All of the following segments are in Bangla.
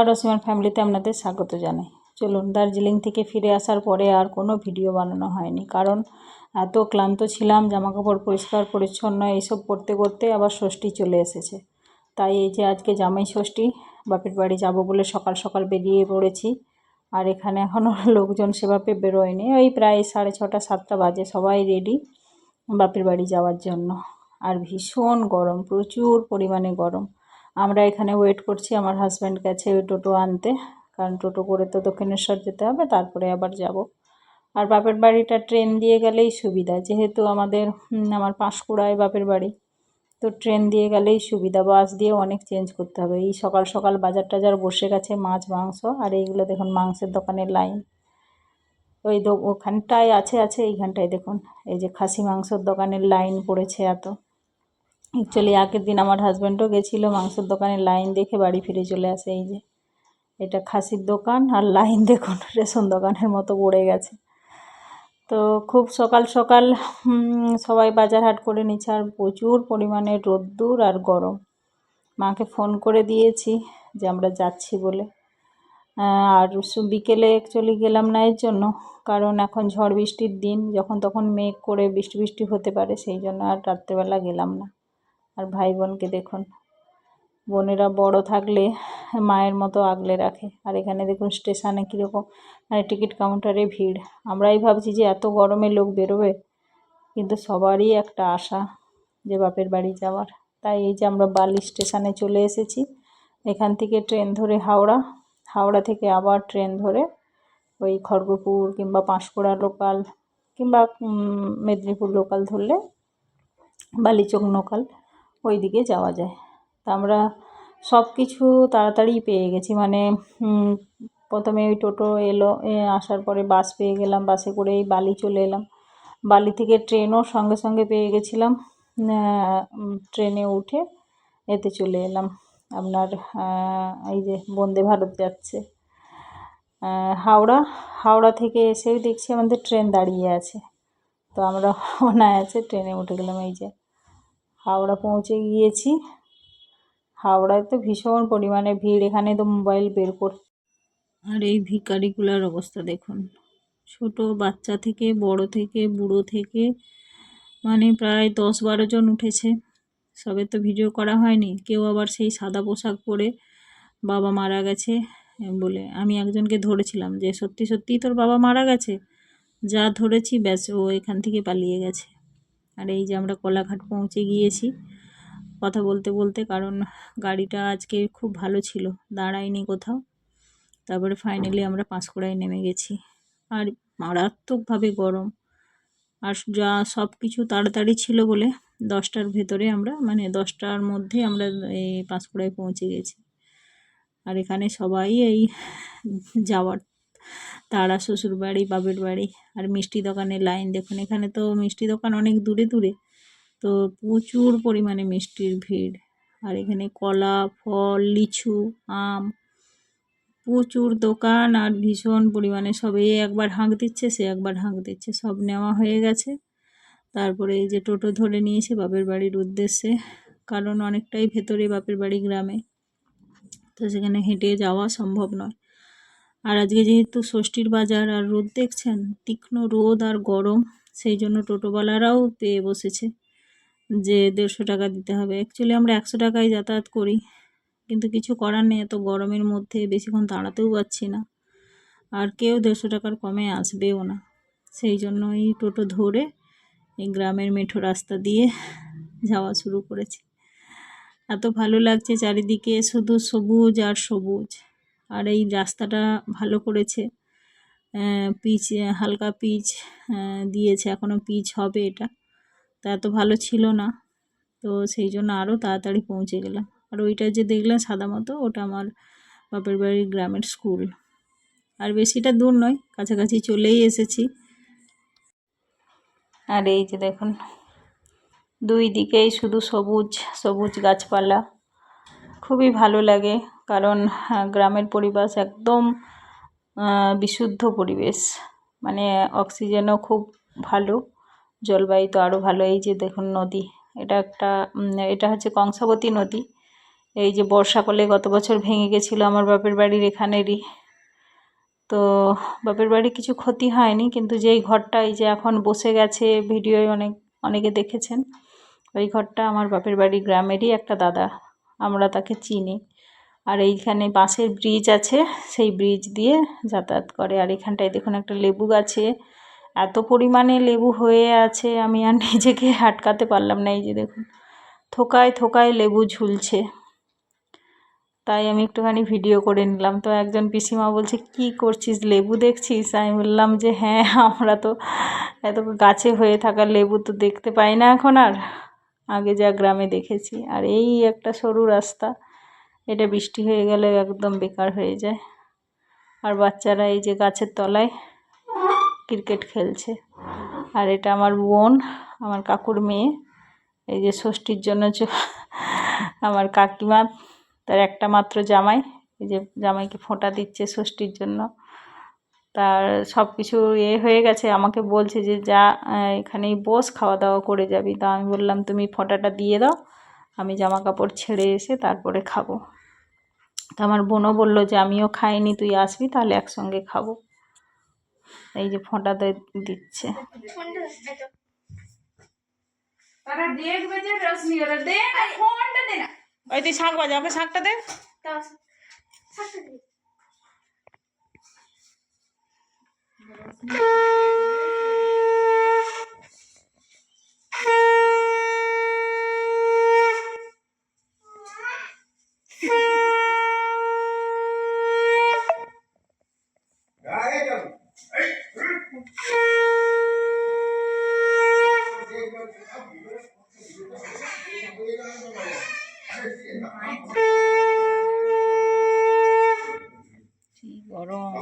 নমস্কার অসীমান ফ্যামিলিতে আপনাদের স্বাগত জানাই। চলুন, দার্জিলিং থেকে ফিরে আসার পরে আর কোনো ভিডিও বানানো হয়নি। কারণ এত ক্লান্ত ছিলাম, জামাকাপড় পরিষ্কার, পরিচ্ছন্ন, এইসব করতে করতে আবার ষষ্ঠী চলে এসেছে। তাই এই যে আজকে জামাই ষষ্ঠী, বাপের বাড়ি যাব বলে সকাল সকাল বেরিয়ে পড়েছি। আর এখানে এখনও লোকজন সেভাবে বেরোয়নি। ওই প্রায় সাড়ে ছটা, সাতটা বাজে, সবাই রেডি বাপের বাড়ি যাওয়ার জন্য। আর ভীষণ গরম, প্রচুর পরিমাণে গরম। আমরা এখানে ওয়েট করছি আমার হাজব্যান্ড গেছে ওই টোটো আনতে। কারণ টোটো করে তো দক্ষিণেশ্বর যেতে হবে, তারপরে আবার যাব। আর বাপের বাড়িটা ট্রেন দিয়ে গেলেই সুবিধা, যেহেতু আমাদের আমার পাঁশকুড়ায় বাপের বাড়ি, তো ট্রেন দিয়ে গেলেই সুবিধা। বাস দিয়ে অনেক চেঞ্জ করতে হবে। এই সকাল সকাল বাজার টাজার বসে গেছে মাছ, মাংস, আর এইগুলো দেখুন মাংসের দোকানের লাইন ওই ওখানটায় আছে আছে এইখানটায় দেখুন। এই যে খাসি মাংসর দোকানের লাইন পড়েছে এত। অ্যাকচুয়ালি আগের দিন আমার হাজব্যান্ডও গেছিল, মাংসের দোকানে লাইন দেখে বাড়ি ফিরে চলে আসে, এই যে। এটা খাসির দোকান আর লাইন দেখুন, রেশন দোকানের মতো পড়ে গেছে। তো খুব সকাল সকাল সবাই বাজার হাট করে নিচ্ছে আর প্রচুর পরিমাণে রোদ্দুর আর গরম। মাকে ফোন করে দিয়েছি যে আমরা যাচ্ছি বলে। আর বিকেলে অ্যাকচুয়ালি গেলাম না এর জন্য, কারণ এখন ঝড় বৃষ্টির দিন, যখন তখন মেঘ করে বৃষ্টি বৃষ্টি হতে পারে, সেই জন্য আর রাত্রেবেলা গেলাম না। আর ভাই বোনকে দেখুন। বোনেরা বড় থাকলে মায়ের মতো আগলে রাখে। আর এখানে দেখুন স্টেশনে কীরকম মানে টিকিট কাউন্টারে ভিড়। আমরাই ভাবছি যে এত গরমে লোক বেরোবে, কিন্তু সবারই একটা আশা যে বাপের বাড়ি যাওয়ার। তাই এই যে আমরা বালি স্টেশনে চলে এসেছি। এখান থেকে ট্রেন ধরে হাওড়া হাওড়া থেকে আবার ট্রেন ধরে ওই খড়গপুর কিংবা পাঁশকুড়া লোকাল কিংবা মেদিনীপুর লোকাল ধরলে বালিচক লোকাল ওই দিকে যাওয়া যায়। তা আমরা সব কিছু তাড়াতাড়ি পেয়ে গেছি। মানে প্রথমে ওই টোটো এলো আসার পরে বাস পেয়ে গেলাম, বাসে করেই বালি চলে এলাম। বালি থেকে ট্রেনও সঙ্গে সঙ্গে পেয়ে গেছিলাম। ট্রেনে উঠে এতে চলে এলাম। আপনার এই যে বন্দে ভারত যাচ্ছে। হাওড়া হাওড়া থেকে এসেও দেখছি আমাদের ট্রেন দাঁড়িয়ে আছে। তো আমরা আছে ট্রেনে উঠে গেলাম, এই যে হাওড়া পৌঁছে গিয়েছি। হাওড়ায় তো ভীষণ পরিমাণে ভিড়, এখানে তো মোবাইল বের কর আর এই ভিকারিগুলার অবস্থা দেখুন। ছোট বাচ্চা থেকে, বড় থেকে, বুড়ো থেকে মানে প্রায় দশ বারো জন উঠেছে। সবে তো ভিডিও করা হয়নি। কেউ আবার সেই সাদা পোশাক পরে বাবা মারা গেছে বলে আমি একজনকে ধরেছিলাম যে, সত্যি, সত্যিই তোর বাবা মারা গেছে? যা ধরেছি, ব্যাস, ও এখান থেকে পালিয়ে গেছে। আর এই যে আমরা কোলাঘাট পৌঁছে গিয়েছি। কথা বলতে বলতে কারণ গাড়িটা আজকে খুব ভালো ছিল, দাঁড়ায়নি কোথাও। তারপরে ফাইনালি আমরা পাঁশকুড়ায় নেমে গেছি। আর মারাত্মকভাবে গরম। আর যা সব কিছু তাড়াতাড়ি ছিল বলে দশটার ভেতরে আমরা মানে দশটার মধ্যে আমরা এই পাঁশকুড়ায় পৌঁছে গেছি। আর এখানে সবাই এই যাওয়ার তারা শ্বশুর বাড়ি বাপের বাড়ি আর মিষ্টি দোকানের লাইন দেখুন। এখানে তো মিষ্টি দোকান অনেক দূরে দূরে, তো প্রচুর পরিমাণে মিষ্টির ভিড়। আর এখানে কলা, ফল, লিচু, আম, প্রচুর দোকান আর ভীষণ পরিমাণে সব এ একবার হাঁক দিচ্ছে, সে একবার হাঁক দিচ্ছে। সব নেওয়া হয়ে গেছে। তারপরে এই যে টোটো ধরে নিয়েছে বাপের বাড়ির উদ্দেশ্যে, কারণ অনেকটাই ভেতরে বাপের বাড়ি গ্রামে। তো সেখানে হেঁটে যাওয়া সম্ভব নয়। আর আজকে যেহেতু ষষ্ঠীর বাজার আর রোদ দেখছেন, তীক্ষ্ণ রোদ আর গরম, সেই জন্য টোটোওয়ালারাও পেয়ে বসেছে যে দেড়শো টাকা দিতে হবে। অ্যাকচুয়ালি আমরা একশো টাকায় যাতায়াত করি, কিন্তু কিছু করার নেই, এত গরমের মধ্যে বেশিক্ষণ দাঁড়াতেও পারছি না। আর কেউ দেড়শো টাকার কমে আসবেও না। সেই জন্য এই টোটো ধরে এই গ্রামের মেঠো রাস্তা দিয়ে যাওয়া শুরু করেছি। এত ভালো লাগছে চারিদিকে, শুধু সবুজ আর সবুজ। আর এই রাস্তাটা ভালো করেছে। পিচ, হালকা পিচ দিয়েছে। এখনও পিচ হবে এটা। তা এত ভালো ছিল না। তো সেই জন্য আরও তাড়াতাড়ি পৌঁছে গেলাম। আর ওইটা যে দেখলাম সাদা মতো, ওটা আমার বাপের বাড়ির গ্রামের স্কুল। আর বেশিটা দূর নয়, কাছাকাছি চলেই এসেছি। আর এই যে দেখুন, দুই দিকেই শুধু সবুজ সবুজ গাছপালা। খুবই ভালো লাগে। কারণ গ্রামের পরিবেশ একদম বিশুদ্ধ পরিবেশ। মানে অক্সিজেনও খুব ভালো, জলবায়ু তো আরও ভালো। এই যে দেখুন নদী, এটা একটা এটা হচ্ছে কংসাবতী নদী। এই যে বর্ষাকালে গত বছর ভেঙে গেছিল আমার বাপের বাড়ির এখানেরই। তো বাপের বাড়ি কিছু ক্ষতি হয়নি, কিন্তু যেই ঘরটা, এই যে এখন বসে গেছে ভিডিওয় অনেক, অনেকে দেখেছেন, ওই ঘরটা আমার বাপের বাড়ি গ্রামেরই একটা দাদা, আমরা তাকে চিনি। আর এইখানে বাঁশের ব্রিজ আছে, সেই ব্রিজ দিয়ে যাতায়াত করে। আর এখানটায় দেখুন একটা লেবু গাছে, এত পরিমাণে লেবু হয়ে আছে, আমি আর নিজেকে আটকাতে পারলাম না। এই যে দেখুন, থোকায় থোকায় লেবু ঝুলছে। তাই আমি একটুখানি ভিডিও করে নিলাম। তো একজন পিসিমা বলছে, কি করছিস? লেবু দেখছিস? আমি বললাম যে হ্যাঁ আমরা তো এত গাছে হয়ে থাকা লেবু তো দেখতে পাই না এখন আর। আগে যা গ্রামে দেখেছি। আর এই একটা সরু রাস্তা। এটা বৃষ্টি হয়ে গেলে একদম বেকার হয়ে যায়। আর বাচ্চারা এই যে গাছের তলায় ক্রিকেট খেলছে। আর এটা আমার বোন, আমার কাকুর মেয়ে। এই যে ষষ্ঠীর জন্য আমার কাকিমা, তার একটা মাত্র জামাই। এই যে জামাইকে ফোঁটা দিচ্ছে ষষ্ঠীর জন্য। তার সব কিছু এ হয়ে গেছে। আমাকে বলছে যে, যা এখানেই বস খাওয়া দাওয়া করে যাবি। তা আমি বললাম, তুমি ফোঁটাটা দিয়ে দাও, আমি জামা কাপড় ছেড়ে এসে তারপরে খাব। তা আমার বোনও বলল যে আমিও খাইনি তুই আসবি তাহলে একসঙ্গে খাব। এই যে ফোঁটা দিচ্ছে। ওই তুই শাক বাজা শাকটা দে। দাও দে কি গরম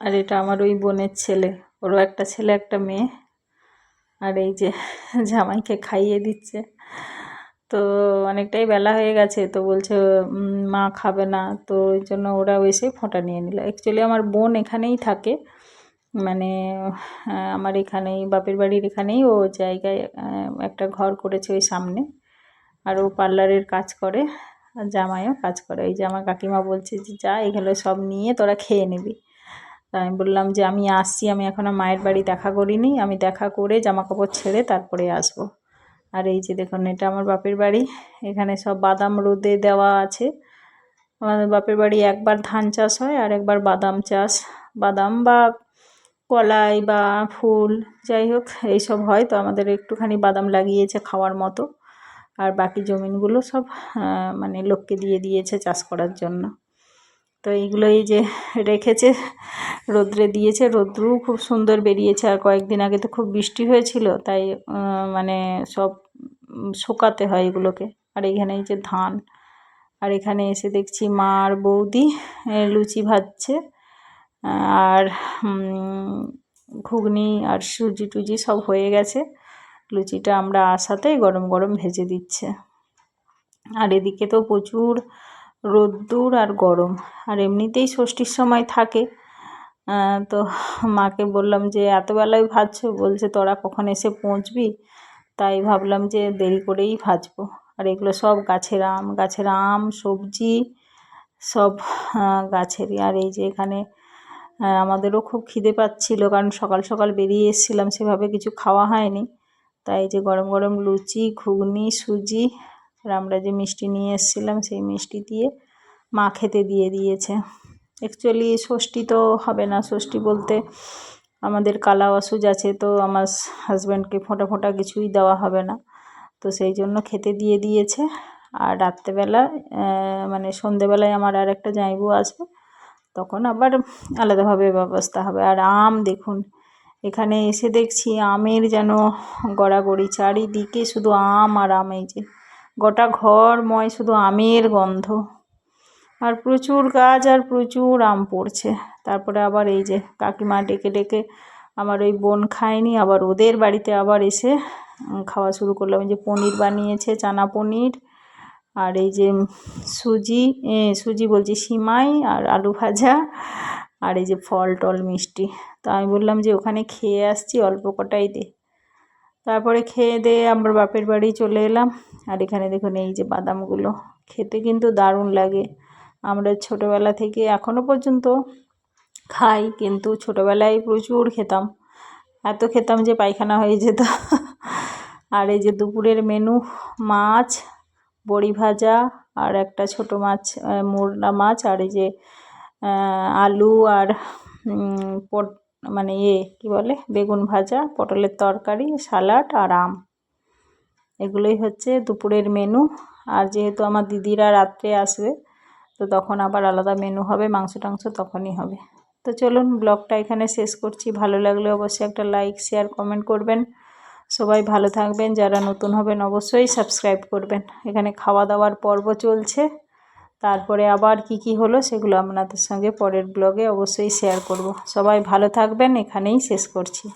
আর এটা আমার ওই বোনের ছেলে। ওরও একটা ছেলে, একটা মেয়ে। আর এই যে জামাইকে খাইয়ে দিচ্ছে। তো অনেকটাই বেলা হয়ে গেছে। তো বলছে মা খাবে না। তো ওই জন্য ওরা এসে ফোঁটা নিয়ে নিল। অ্যাকচুয়ালি আমার বোন এখানেই থাকে। মানে আমার এখানেই, বাপের বাড়ির এখানেই ও জায়গায় একটা ঘর করেছে ওই সামনে। আর ও পার্লারের কাজ করে, আর জামাইও কাজ করে। এই যে আমার কাকিমা বলছে যে, যা, এগুলো সব নিয়ে তোরা খেয়ে নিবি। তা আমি বললাম যে, আমি আসছি, আমি এখনও মায়ের বাড়ি দেখা করিনি, আমি দেখা করে জামা কাপড় ছেড়ে তারপরে আসব। আর এই যে দেখুন, এটা আমার বাপের বাড়ি। এখানে সব বাদাম রোদে দেওয়া আছে। আমাদের বাপের বাড়ি একবার ধান চাষ হয় আর একবার বাদাম চাষ। বাদাম বা কলাই বা ফুল, যাই হোক, এইসব হয়। তো আমাদের একটুখানি বাদাম লাগিয়েছে খাওয়ার মতো। আর বাকি জমিনগুলো সব মানে লোককে দিয়ে দিয়েছে চাষ করার জন্য। তো এইগুলো এই যে রেখেছে, রোদ্রে দিয়েছে। রোদ্রু খুব সুন্দর বেরিয়েছে। আর কয়েকদিন আগে তো খুব বৃষ্টি হয়েছিল, তাই মানে সব শুকাতে হয় এগুলোকে। আর এখানে এই যে ধান, আর এখানে এসে দেখছি মা আর বৌদি লুচি ভাজছে। আর ঘুগনি আর সুজি টুজি সব হয়ে গেছে। লুচিটা আমরা আসাতেই গরম গরম ভেজে দিচ্ছে। আর এদিকে তো প্রচুর রোদ্দুর আর গরম। আর এমনিতেই ষষ্ঠীর সময় থাকে। তো মাকে বললাম যে, এতবেলায় ভাজছো? বলছে, তোরা কখন এসে পৌঁছবি? তাই ভাবলাম যে, দেরি করেই ভাজবো। আর এগুলো সব গাছের আম গাছের আম, সবজি সব গাছেরই। আর এই যে এখানে আমাদেরও খুব খিদে পাচ্ছিল, কারণ সকাল সকাল বেরিয়ে এসেছিলাম, সেভাবে কিছু খাওয়া হয়নি। তাই যে গরম গরম লুচি, ঘুগনি, সুজি আর আমরা যে মিষ্টি নিয়ে এসেছিলাম সেই মিষ্টি দিয়ে মা খেতে দিয়ে দিয়েছে। অ্যাকচুয়ালি ষষ্ঠী তো হবে না। ষষ্ঠী বলতে আমাদের কালা অসুজ আছে তো আমার হাজব্যান্ডকে ফোঁটা ফোঁটা কিছুই দেওয়া হবে না। তো সেই জন্য খেতে দিয়ে দিয়েছে। আর রাত্রেবেলা মানে সন্ধেবেলায় আমার আর একটা জামাইবু আসবে, তখন আবার আলাদাভাবে ব্যবস্থা হবে। আর আম দেখুন এখানে এসে দেখছি আমের যেন গড়াগড়ি, চারিদিকে শুধু আম আর আম, এই যে গোটা ঘরময় শুধু আমের গন্ধ। আর প্রচুর গাছ আর প্রচুর আম পড়ছে। তারপরে আবার এই যে কাকিমা ডেকে ডেকে আমার ওই বোন খায়নি, আবার ওদের বাড়িতে আবার এসে খাওয়া শুরু করলাম যে পনির বানিয়েছে, চানা পনির আর এই যে সুজি সুজি বলছি, সিমাই আর আলু ভাজা। আর এই যে ফল টল মিষ্টি। তো আমি বললাম যে ওখানে খেয়ে আসছি, অল্প কটাই দে। তারপরে খেয়ে দিয়ে আমরা বাপের বাড়ি চলে এলাম। আর এখানে দেখুন এই যে বাদামগুলো, খেতে কিন্তু দারুণ লাগে। আমরা ছোটোবেলা থেকে এখনও পর্যন্ত খাই, কিন্তু ছোটোবেলায় প্রচুর খেতাম। এত খেতাম যে পায়খানা হয়ে যেত। আর এই যে দুপুরের মেনু, মাছ, বড়ি ভাজা, আর একটা ছোট মাছ মোরলা মাছ, আর এই যে আলু আর পট মানে ইয়ে কী বলে, বেগুন ভাজা, পটলের তরকারি স্যালাড আর আম। এগুলোই হচ্ছে দুপুরের মেনু আর যেহেতু আমার দিদিরা রাত্রে আসবে, তো তখন আবার আলাদা মেনু হবে, মাংস টাংস তখনই হবে। তো চলুন ব্লগটা এখানে শেষ করছি। ভালো লাগলে অবশ্যই একটা লাইক শেয়ার কমেন্ট করবেন। সবাই ভালো থাকবেন। যারা নতুন হবেন অবশ্যই সাবস্ক্রাইব করবেন। এখানে খাওয়া দাওয়ার পর্ব চলছে। তারপরে আবার কি কি হলো সেগুলো আপনাদের সঙ্গে পরের ব্লগে অবশ্যই শেয়ার করব। সবাই ভালো থাকবেন, এখানেই শেষ করছি।